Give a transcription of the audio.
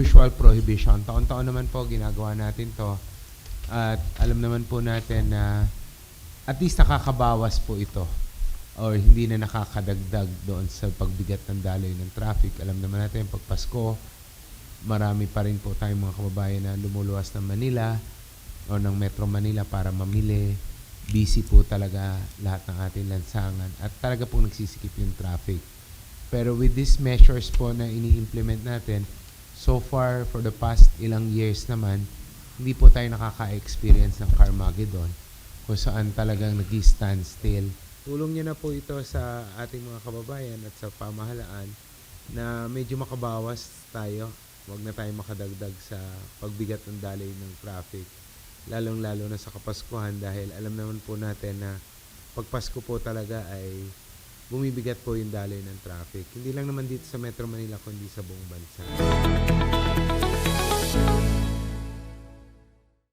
actual prohibition. Taon-taon naman po ginagawa natin to. At alam naman po natin na at least nakakabawas po ito or hindi na nakakadagdag doon sa pagbigat ng daloy ng traffic. Alam naman natin pag Pasko, marami pa rin po tayong mga kababayan na lumuluwas ng Manila o ng Metro Manila para mamili. Busy po talaga lahat ng ating lansangan at talaga pong nagsisikip yung traffic. Pero with these measures po na ini-implement natin, so far for the past ilang years naman, hindi po tayo nakaka-experience ng Carmageddon kung saan talagang nag stand still. Tulong niyo na po ito sa ating mga kababayan at sa pamahalaan na medyo makabawas tayo. Huwag na tayo makadagdag sa pagbigat ng daloy ng traffic. Lalong-lalo na sa Kapaskuhan dahil alam naman po natin na pag Pasko po talaga ay bumibigat po yung daloy ng traffic. Hindi lang naman dito sa Metro Manila kundi sa buong bansa.